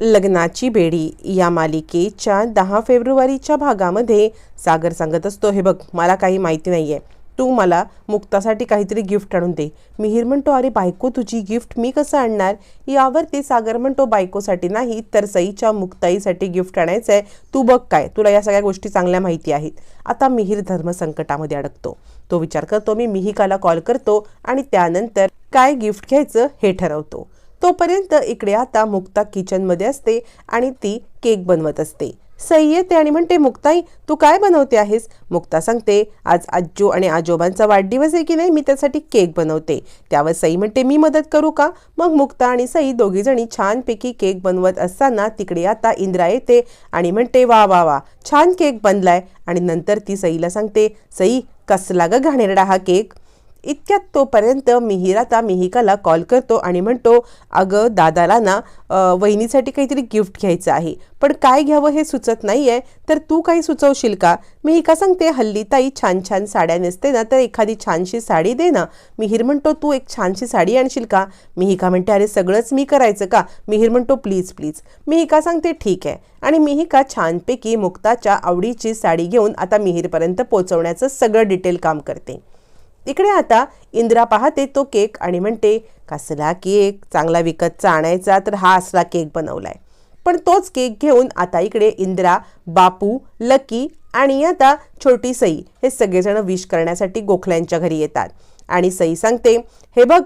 लग्नाची बेडी या मालिकेच्या दहा फेब्रुवारीच्या भागामध्ये सागर सांगत असतो हे बघ मला काही माहिती नाही आहे तू मला मुक्तासाठी काहीतरी गिफ्ट आणून दे. मिहीर म्हणतो अरे बायको तुझी गिफ्ट मी कसं आणणार? यावरती सागर म्हणतो बायकोसाठी नाही तर सईच्या मुक्ताईसाठी गिफ्ट आणायचं आहे तू बघ काय तुला या सगळ्या गोष्टी चांगल्या माहिती आहेत. आता मिहीर धर्म संकटामध्ये अडकतो. तो विचार करतो मी मिहिकाला कॉल करतो आणि त्यानंतर काय गिफ्ट घ्यायचं हे ठरवतो. तोपर्यंत इकडे आता मुक्ता किचनमध्ये असते आणि ती केक बनवत असते. सई येते आणि म्हणते मुक्ताई तू काय बनवते आहेस? मुक्ता सांगते आज आजो आणि आजोबांचा वाढदिवस आहे की नाही मी त्यासाठी केक बनवते. त्यावर सई म्हणते मी मदत करू का? मग मुक्ता आणि सई दोघीजणी छानपैकी केक बनवत असताना तिकडे आता इंद्रा येते आणि म्हणते वा वा वा छान केक बनलाय. आणि नंतर ती सईला सांगते सई कसला ग घाणेरडा हा केक. इतक्यात तोपर्यंत मिहिर आता मिहिकाला कॉल करतो आणि म्हणतो अगं दादाला ना वहिनीसाठी काहीतरी गिफ्ट घ्यायचं आहे. पण काय घ्यावं हे सुचत नाही आहे तर तू काही सुचवशील का? मिहिका सांगते हल्ली ताई छान छान साड्या नेसते ना तर एखादी छानशी साडी दे ना. मिहीर म्हणतो तू एक छानशी साडी आणशील का? मिहिका म्हणते अरे सगळंच मी करायचं का? मिहीर म्हणतो प्लीज प्लीज. मिहिका सांगते ठीक आहे. आणि मिहिका छानपैकी मुक्ताच्या आवडीची साडी घेऊन आता मिहीरपर्यंत पोचवण्याचं सगळं डिटेल काम करते. इकडे आता इंदिरा पाहते तो केक आणि म्हणते कसला केक? चांगला विकतचा आणायचा तर हा असला केक बनवलाय. पण तोच केक घेऊन आता इकडे इंदिरा बापू लकी आणि आता छोटी सई हे सगळेजण विश करण्यासाठी गोखल्यांच्या घरी येतात. आणि सई सांगते हे बघ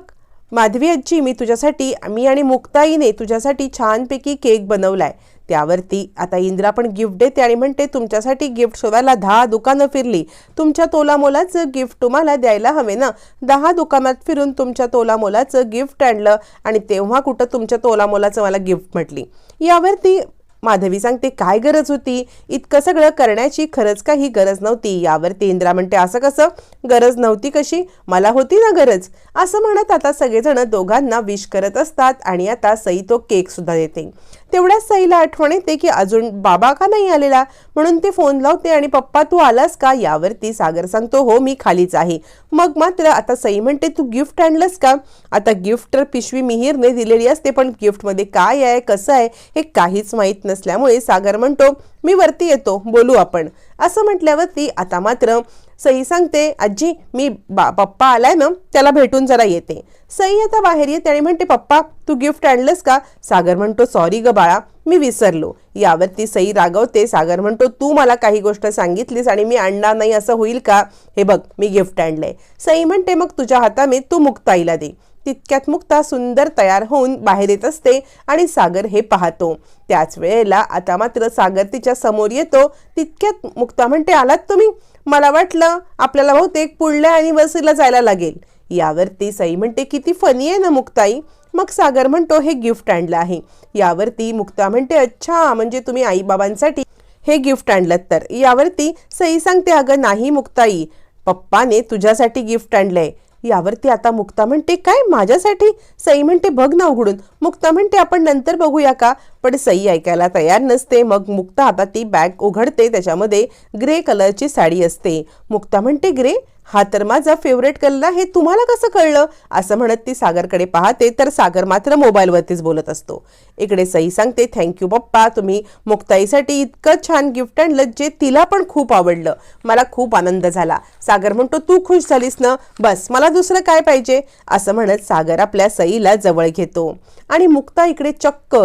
माधवी आजी मी तुझ्यासाठी मी आणि मुक्ताईने तुझ्यासाठी छानपैकी केक बनवलाय. त्यावरती आता इंदिरा पण गिफ्ट देते आणि म्हणते तुमच्यासाठी गिफ्ट शोधायला दहा दुकानं फिरली. तुमच्या तोलामोलाचं गिफ्ट तुम्हाला द्यायला हवे ना? दहा दुकानात फिरून तुमच्या तोलामोलाचं गिफ्ट आणलं आणि तेव्हा कुठं तुमच्या तोलामोलाचं मला गिफ्ट म्हटली. यावरती माधवी सांगते काय गरज होती? इतकं सगळं करण्याची खरंच काही गरज नव्हती. यावरती इंद्रा म्हणते असं कसं? गरज नव्हती कशी? मला होती ना गरज. असं म्हणत आता सगळेजण दोघांना विश करत असतात आणि आता सई तो केक सुद्धा देते. तेवढ्याच साईला आठवण येते की अजून बाबा का नाही आलेला? म्हणून ते फोन लावते आणि पप्पा तू आलास का? यावरती सागर सांगतो हो मी खालीच आहे. मग मात्र आता सई म्हणते तू गिफ्ट आणलंस का? आता गिफ्ट तर पिशवी मिहीरने दिलेली असते पण गिफ्टमध्ये काय आहे कसं आहे हे काहीच माहीत नसल्यामुळे सागर म्हणतो मी वरती येतो बोलू आपण. असं म्हटल्यावरती आता मात्र सई सांगते आजी मी बा पप्पा आलाय ना त्याला भेटून जरा येते. सई आता बाहेर येते आणि म्हणते पप्पा तू गिफ्ट आणलंस का? सागर म्हणतो सॉरी ग बाळा मी विसरलो. यावरती सई रागवते सागर म्हणतो तू मला काही गोष्ट सांगितलीस आणि मी आणणार नाही असं होईल का? हे बघ मी गिफ्ट आणलंय. सई म्हणते मग तुझ्या हाताने तू मुक्ताईला दे. तितक्यात मुक्ता सुंदर तयार होऊन बाहेर येत असते आणि सागर हे पाहतो. त्याच वेळेला आता मात्र सागर तिच्या समोर येतो. तितक्यात मुक्ता म्हणते आलात तुम्ही? मला वाटलं आपल्याला बहुतेक पुढल्या आणि वसीला जायला लागेल. यावरती सई म्हणते किती फनी आहे ना मुक्ताई. मग सागर म्हणतो हे गिफ्ट आणलं आहे. यावरती मुक्ता म्हणते अच्छा म्हणजे तुम्ही आईबाबांसाठी हे गिफ्ट आणलं तर. यावरती सई सांगते अगं नाही मुक्ताई पप्पाने तुझ्यासाठी गिफ्ट आणलंय. यावरती आता मुक्ता म्हणते काय माझ्यासाठी? सई म्हणते बघ ना उघडून. मुक्ता म्हणते आपण नंतर बघूया का? पण सई ऐकायला तयार नसते. मग मुक्ता आता ती बॅग उघडते. त्याच्यामध्ये ग्रे कलरची साडी असते. मुक्ता म्हणते ग्रे हा तर माझा फेवरेट कलर आहे. तुम्हाला कसं कळलं? असं म्हणत ती सागरकडे पाहते. तर सागर मात्र मोबाईलवरतीच बोलत असतो. इकडे सई सांगते थँक्यू पप्पा. तुम्ही मुक्ताईसाठी इतकं छान गिफ्ट आणलं जे तिला पण खूप आवडलं. मला खूप आनंद झाला. सागर म्हणतो तू खुश झालीस ना? बस मला दुसरं काय पाहिजे? असं म्हणत सागर आपल्या सईला जवळ घेतो. आणि मुक्ता इकडे चक्क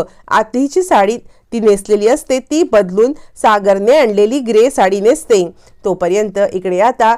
आधीची साडी ती नेसलेली असते ती बदलून सागरने आणलेली ग्रे साडी नेसते तोपर्यंत इकडे आता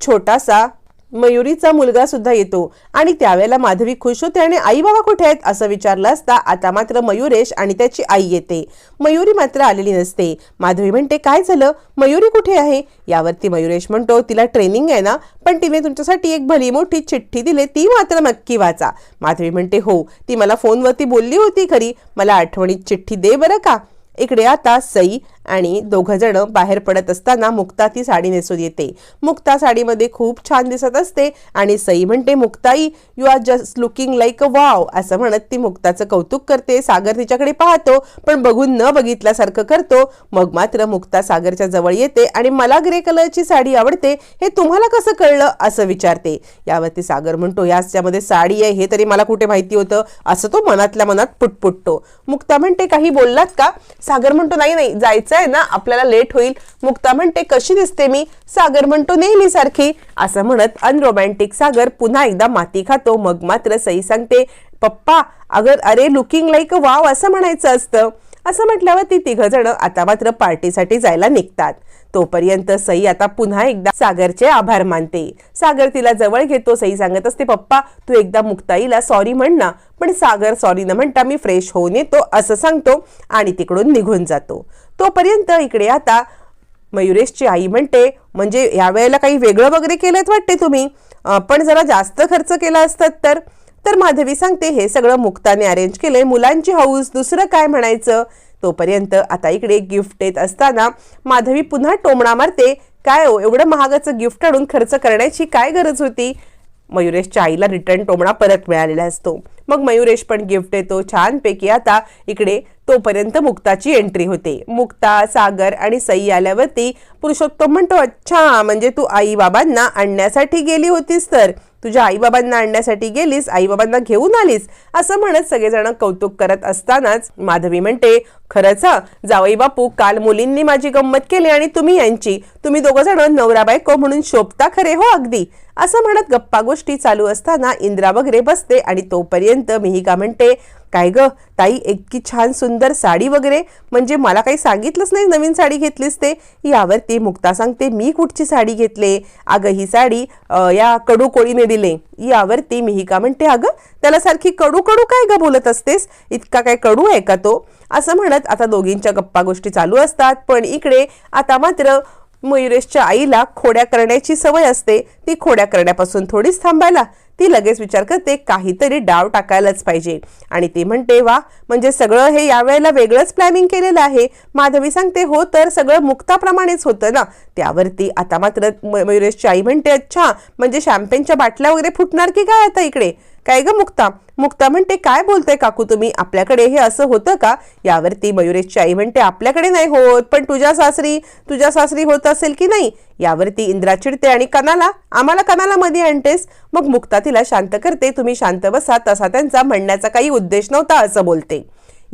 छोटासा मयुरीचा मुलगा सुद्धा येतो. आणि त्यावेळेला माधवी खुश होते आणि आई बाबा कुठे आहेत? असं विचारलं असता आता मात्र मयुरेश आणि त्याची आई येते. मयुरी मात्र आलेली नसते. माधवी म्हणते काय झालं? मयुरी कुठे आहे? यावरती मयुरेश म्हणतो तिला ट्रेनिंग आहे ना पण तिने तुमच्यासाठी एक भली मोठी चिठ्ठी दिली ती मात्र नक्की वाचा. माधवी म्हणते हो ती मला फोनवरती बोलली होती खरी. मला आठवणीत चिठ्ठी दे बरं का? इकडे आता सई आणि दोघंजणं बाहेर पडत असताना मुक्ता ती साडी नेसून येते. मुक्ता साडीमध्ये खूप छान दिसत असते आणि सई म्हणते Muktai you are just looking like a wow असं म्हणत ती मुक्ताचं कौतुक करते. सागर तिच्याकडे पाहतो पण बघून न बघितल्यासारखं करतो. मग मात्र मुक्ता सागरच्या जवळ येते आणि मला ग्रे कलरची साडी आवडते हे तुम्हाला कसं कळलं? असं विचारते. यावरती सागर म्हणतो याच्यामध्ये साडी आहे हे तरी मला कुठे माहिती होतं? असं तो मनातल्या मनात पुटपुटतो. मुक्ता म्हणते काही बोललात का? सागर म्हणतो नाही नाही जायचं आहे ना आपल्याला लेट होईल. मुक्ता म्हणते कशी दिसते मी? सागर म्हणतो नेहमी सारखी. असं म्हणत अनरोमॅन्टिक सागर पुन्हा एकदा माती खातो. मग मात्र सई सांगते पप्पा अगर अरे लुकिंग लाईक वाव असं म्हणायचं असतं. असं म्हटल्यावर ती तिघ जण आता मात्र पार्टीसाठी जायला निघतात. तोपर्यंत सई आता पुन्हा एकदा सागरचे आभार मानते. सागर तिला जवळ घेतो. सई सांगत असते पप्पा तू एकदा मुक्ताईला सॉरी म्हण ना. पण सागर सॉरी न म्हणता मी फ्रेश होऊन येतो असं सांगतो आणि तिकडून निघून जातो. तोपर्यंत इकडे आता मयुरेशची आई म्हणते म्हणजे यावेळेला काही वेगळं वगैरे केलं वाटते तुम्ही? पण जरा जास्त खर्च केला असतात तर? तर माधवी सांगते हे सगळं मुक्ताने अरेंज केलंय. मुलांची हाऊस दुसरं काय म्हणायचं? तोपर्यंत आता इकडे गिफ्ट येत असताना माधवी पुन्हा टोमणा मारते काय हो एवढं महागाचं गिफ्ट आणून खर्च करण्याची काय गरज होती? मयुरेशच्या आईला रिटर्न टोमणा परत मिळालेला असतो. मग मयुरेश पण गिफ्ट देतो. छानपैकी आता इकडे तोपर्यंत मुक्ताची एंट्री होते. मुक्ता सागर आणि सई आल्यावरती पुरुषोत्तम म्हणतो अच्छा म्हणजे तू आई बाबांना आणण्यासाठी गेली होतीस तर. तुझ्या आई बाबांना आणण्यासाठी गेलीस आईबाबांना घेऊन आलीस असं म्हणत सगळेजण कौतुक करत असतानाच माधवी म्हणते खरंच हा जावई बापू काल मुलींनी माझी गंमत केली आणि तुम्ही यांची तुम्ही दोघं जण नवरा बायको म्हणून शोभता खरे हो अगदी. असं म्हणत गप्पा गोष्टी चालू असताना इंद्रा वगैरे बसते आणि तोपर्यंत मिहिका म्हणते काय ग? ताई इतकी छान सुंदर साडी वगैरे? म्हणजे मला काही सांगितलंच नाही नवीन साडी घेतलीस ते? यावरती मुक्ता सांगते मी कुठची साडी घेतले? अगं ही साडी या कडू कोळीने दिले. यावरती मिहिका म्हणते अगं त्याला सारखी कडू कडू काय ग बोलत असतेस? इतका काय कडू आहे का तो? असं म्हणत आता दोघींच्या गप्पा गोष्टी चालू असतात. पण इकडे आता मात्र मयुरेशच्या आईला खोड्या करण्याची सवय असते ती खोड्या करण्यापासून थोडीच थांबायला. ती लगेच विचार करते काहीतरी डाव टाकायलाच पाहिजे. आणि ती म्हणते वा म्हणजे सगळं हे यावेळेला वेगळंच प्लॅनिंग केलेलं आहे. माधवी सांगते हो तर सगळं मुक्ताप्रमाणेच होतं ना. त्यावरती आता मात्र म- मयुरेशची आई म्हणते अच्छा म्हणजे शॅम्पेनच्या बाटल्या वगैरे फुटणार की काय आता इकडे? काय ग मुक्ता? मुक्ता म्हणते काय बोलते काकू तुम्ही? आपल्याकडे हे असं होतं का? यावरती मयुरेशची आई म्हणते आपल्याकडे नाही होत पण तुझ्या सासरी तुझ्या सासरी होत असेल की नाही? यावरती इंद्रा चिडते आणि कनाला आम्हाला कनाला मध्ये आणतेस? मग मुक्ता तिला शांत करते तुम्ही शांत बसा तसा त्यांचा म्हणण्याचा काही उद्देश नव्हता असं बोलते.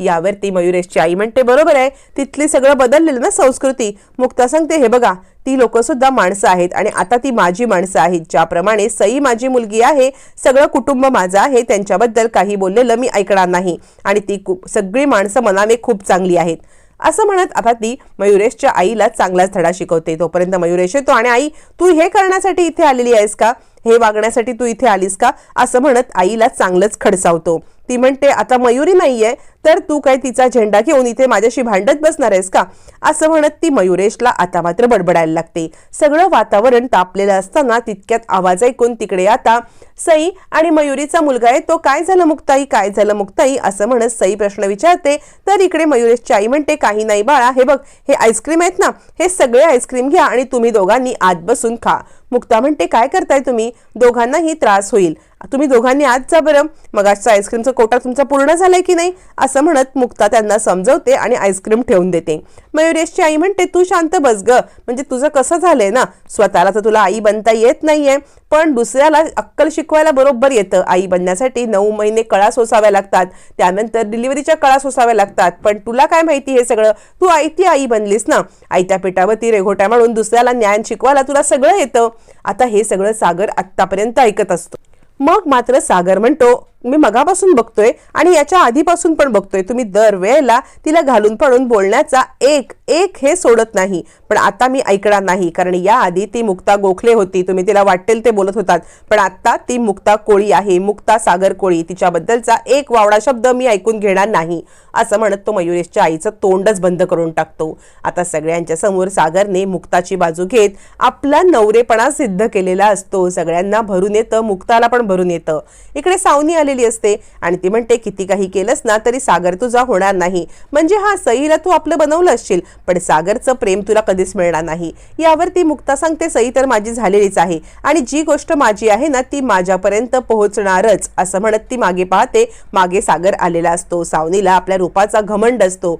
यावरती मयुरेशची आई म्हणते बरोबर आहे तिथली सगळं बदललेलं ना संस्कृती. मुक्ता सांगते हे बघा ती लोक सुद्धा माणसं आहेत आणि आता ती माझी माणसं आहेत ज्याप्रमाणे सई माझी मुलगी आहे सगळं कुटुंब माझं आहे त्यांच्याबद्दल काही बोललेलं मी ऐकणार नाही आणि ती सगळी माणसं मनाने खूप चांगली आहेत. असं म्हणत आता ती मयुरेशच्या आईला चांगलाच धडा शिकवते. तोपर्यंत मयुरेश येतो आणि आई तू हे करण्यासाठी इथे आलेली आहेस का? हे वागण्यासाठी तू इथे आलीस का? असं म्हणत आईला चांगलंच खडसावतो. ती म्हणते आता मयुरी नाहीये तर तू काय तिचा झेंडा घेऊन इथे माझ्याशी भांडत बसणार आहेस का? असं म्हणत ती मयुरेशला आता मात्र बडबडायला लागते. सगळं वातावरण तापलेलं असताना तितक्यात आवाज ऐकून तिकडे आता सई आणि मयुरीचा मुलगा आहे तो काय झालं मुक्ताई? काय झालं मुक्ताई? असं म्हणत सई प्रश्न विचारते. तर इकडे मयुरेशची आई म्हणते काही नाही बाळा हे बघ हे आईस्क्रीम आहेत ना हे सगळे आईस्क्रीम घ्या आणि तुम्ही दोघांनी आत बसून खा. मुक्ता म्हणते काय करताय तुम्ही? दोघांनाही त्रास होईल. तुम्ही दोघांनी आज जा बरं मग आजचा आईस्क्रीमचा कोटा तुमचा पूर्ण झालाय की नाही असं म्हणत मुक्ता त्यांना समजवते आणि आईस्क्रीम ठेवून देते. मयुरेशची आई म्हणते तू शांत बस ग. म्हणजे तुझं कसं झालंय ना? स्वतःला तर तुला आई बनता येत नाहीये. पण दुसऱ्याला अक्कल शिकवायला बरोबर येतं. आई बनण्यासाठी नऊ महिने कळा सोसाव्या लागतात. त्यानंतर डिलिव्हरीच्या कळा सोसाव्या लागतात. पण तुला काय माहिती हे सगळं? तू आयती आई बनलीस ना? आयत्या पिठावरती रेघोट्या म्हणून दुसऱ्याला ज्ञान शिकवायला तुला सगळं येतं. आता हे सगळं सागर आत्तापर्यंत ऐकत असतो. मग मात्र सागर म्हणतो मी मगापासून बघतोय आणि याच्या आधीपासून पण बघतोय. तुम्ही दरवेळेला तिला घालून पडून बोलण्याचा एक एक हे सोडत नाही. पण आता मी ऐकणार नाही कारण याआधी ती मुक्ता गोखले होती. तुम्ही तिला वाटेल ते बोलत होतात. पण आता ती मुक्ता कोळी आहे. मुक्ता सागर कोळी. तिच्याबद्दलचा एक वावडा शब्द मी ऐकून घेणार नाही. असं म्हणत तो मयुरेशच्या आईचं तोंडच बंद करून टाकतो. आता सगळ्यांच्या समोर सागरने मुक्ताची बाजू घेत आपला नवरेपणा सिद्ध केलेला असतो. सगळ्यांना भरून येतं मुक्ताला पण भरून येतं. इकडे सावनी आली झालेली असते. आणि ती म्हणते किती काही केलंस ना तरी सागर तुझा होणार नाही. म्हणजे हा सईला तू आपलं बनवलं असशील पण सागरचं प्रेम तुला कधीच मिळणार नाही. यावर ती मुक्ता सांगते सई तर माझी झालेलीच आहे. आणि जी गोष्ट माझी आहे ना ती माझ्यापर्यंत पोहोचणारच. असं म्हणत ती मागे पाहते. मागे सागर आलेला असतो. सावनीला आपल्या रूपाचा घमंड असतो.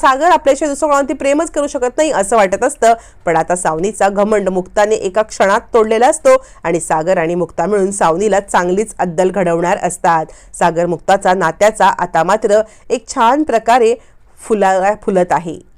सागर आपल्याशिवाय दुसरं कोणावरती प्रेमच करू शकत नाही असं वाटत असतं. पण आता सावनीचा घमंड मुक्ताने एका क्षणात तोडलेला असतो. आणि सागर आणि मुक्ता मिळून सावनीला चांगलीच अद्दल घडवणार असतात. असतात सागर मुक्ताचा नात्याचा आता मात्र एक छान प्रकारे फुला फुलत आहे.